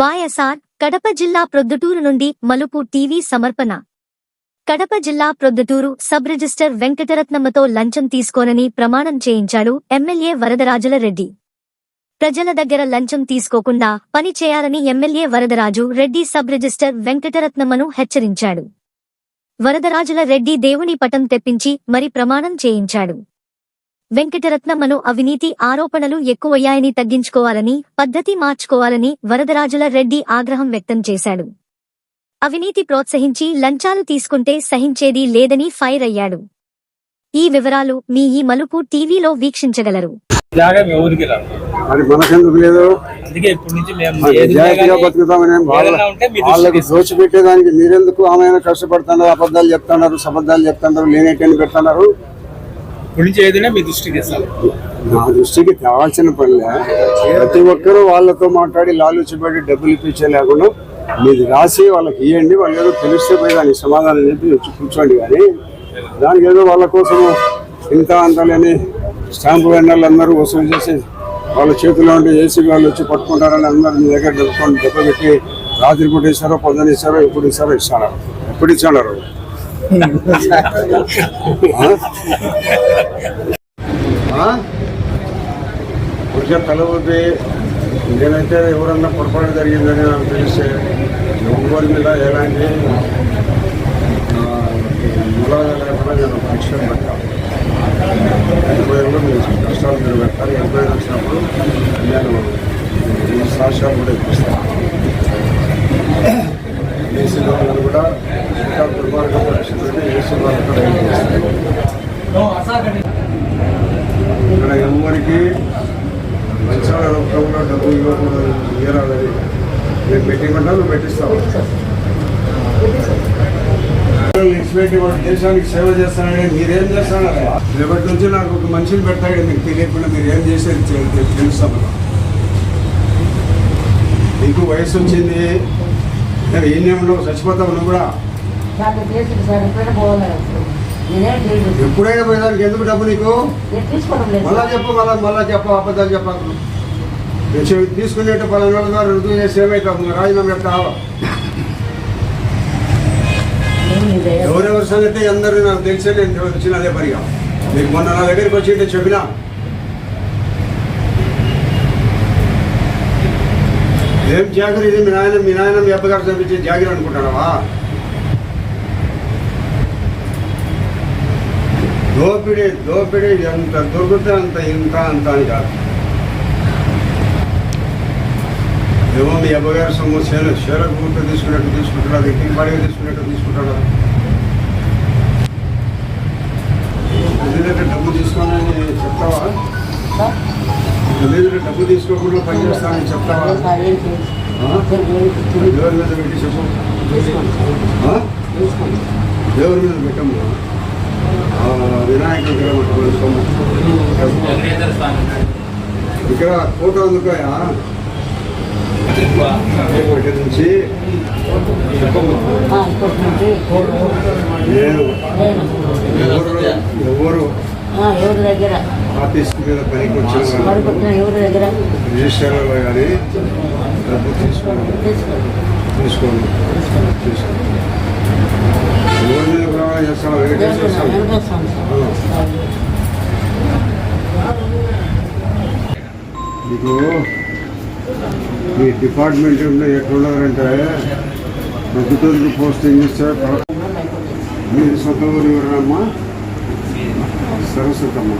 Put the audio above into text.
వైఎస్ఆర్ కడప జిల్లా ప్రొద్దుటూరు నుండి మలుపు టీవీ సమర్పణ. కడప జిల్లా ప్రొద్దుటూరు సబ్ రిజిస్టర్ వెంకటరత్నమ్మతో లంచం తీసుకోనని ప్రమాణం చేయించాడు ఎమ్మెల్యే వరదరాజుల రెడ్డి ప్రజల దగ్గర లంచం తీసుకోకుండా పని చేయాలని MLA Varadaraju Reddy sub register వెంకటరత్నమ్మను హెచ్చరించాడు. వరదరాజుల రెడ్డి దేవుని పటం తెప్పించి మరి ప్రమాణం చేయించాడు. వెంకటరత్నమ్మను అవినీతి ఆరోపణలు ఎక్కువయ్యాయని తగ్గించుకోవాలని పద్ధతి మార్చుకోవాలని వరదరాజుల రెడ్డి ఆగ్రహం వ్యక్తం చేశాడు. అవినీతి ప్రోత్సహించి లంచాలు తీసుకుంటే సహించేది లేదని ఫైర్ అయ్యాడు. ఈ వివరాలు మీ ఈ మలుపు టీవీలో వీక్షించగలరు. దోచిపెట్టేదానికి మీరెందుకు ఆమె కష్టపడుతున్నారు అబద్ధాలు చెప్తున్నారు సబద్ధాలు చెప్తున్నారు లేనేటని పెడుతున్నారు? ఇప్పటి ఏదైనా మీ దృష్టికి ఇస్తాం నా దృష్టికి తేవాల్సిన పనిలే. ప్రతి ఒక్కరూ వాళ్ళతో మాట్లాడి లాలుచిపడి డబ్బులు ఇప్పించే లేకుండా మీది రాసి వాళ్ళకి ఇవ్వండి వాళ్ళు ఏదో తెలిస్తే పోయి దానికి సమాధానం చెప్పి వచ్చి కూర్చోండి. కానీ దానికి ఏదో వాళ్ళ కోసం ఇంత అంతలేని స్టాంపు వెండర్లు అందరూ వసూలు చేసి వాళ్ళ చేతిలో ఉంటే ఏసీ వాళ్ళు వచ్చి పట్టుకుంటారని అందరూ మీ దగ్గర దెబ్బకొని దెబ్బ పెట్టి రాత్రి పూట ఇస్తారో పొద్దున ఇస్తారో ఎప్పుడు ఇస్తారో ఇస్తున్నారు ఎప్పుడు ఇచ్చాడారు? కొంచెం తలవద్ది నేనైతే ఎవరన్నా పొరపాటు జరిగిందని నాకు తెలిస్తే ఎవరి మీద ఎలాంటి ములాగా లేకుండా నేను పరీక్ష పెట్టాను ఎనభైలో మీరు కష్టాలు మీరు పెట్టాలి ఎనభై వచ్చినప్పుడు నేను ఈ సాక్ష్యాలు కూడా ఇప్పిస్తాను. ఇంకా దుర్మార్గ పరిస్థితులు ఏసీ వాళ్ళు ఏం చేస్తారు ఇక్కడ ఎవరికి మంచిగా రూపంలో డబ్బు ఇవ్వకూడదు ఇయ్యరాదని. నేను పెట్టిమంటా నువ్వు పెట్టిస్తావు. ఇచ్చిపెట్టి దేశానికి సేవ చేస్తానని మీరేం చేస్తానని రేపటి నుంచి నాకు ఒక మనిషిని పెడతాడు మీకు తెలియకుండా మీరు ఏం చేసేది తె- తెలుస్తాం నీకు వయసు వచ్చింది నేను ఏం ఉండవు చచ్చిపోతావు నువ్వు కూడా. సార్ ఎప్పుడైనా పోవాలి నేనేం చేయలేదు. ఎప్పుడైనా పోయేదానికి ఎందుకు డబ్బు నీకు? నేను తీసుకోవడం లేదు. మళ్ళా చెప్పు మళ్ళా మళ్ళా చెప్పు అబద్ధాలు చెవి- తీసుకునేట్టు పలానా గారు రుజువు చేసి ఏమైతావు రాజీనామా లేదు. ఎవరెవరి సంగతి అందరూ నాకు తెలిసే నేను వచ్చిన అదే పరిగా మీకు మొన్న నా దగ్గరికి వచ్చి ఉంటే చెప్పినా? ఏం జాగ్రత్త ఇది? మీ నాయన మీ నాయన మీ అబ్బగారు చదివించే జాగ్రత్త అనుకుంటున్నావా? దోపిడీ దోపిడీ ఎంత దొరికితే అంత ఇంత అంత అని కాదు. ఏమో మీ అబ్బగారి సొమ్ము చేను గుర్తు తీసుకున్నట్టు తీసుకుంటాడా అది ఇంటికి పడిగా తీసుకున్నట్టు తీసుకుంటాడా ఎందుకంటే డబ్బు తీసుకోనని చెప్తావా? ఎందుకంటే డబ్బు తీసుకోకుండా పని చేస్తానని చెప్తావా? దేవుడి మీద పెట్టి చెప్పు. దేవుడి మీద పెట్టమ్మా? వినాయకుడి సొమ్ము ఇక్కడ ఫోటో అందుకోయా? ఒకటి నుంచి నేను ఎవరు? ఎవరు ఆ, ఎవరి దగ్గర? ఆఫీస్ మీద పనికి వచ్చిన పడుకుంటున్న ఎవరి దగ్గర? రిజిస్టర్లో కానీ డబ్బు తీసుకోండి. తీసుకోండి. తీసుకోండి. చేస్తాను మీకు మీ డిపార్ట్మెంట్ ఎట్లున్నారంటే ప్రభుత్వానికి పోస్టింగ్ ఇస్తే మీరు సొంత ఊరు ఎవరమ్మా? సరస్వతమ్మ.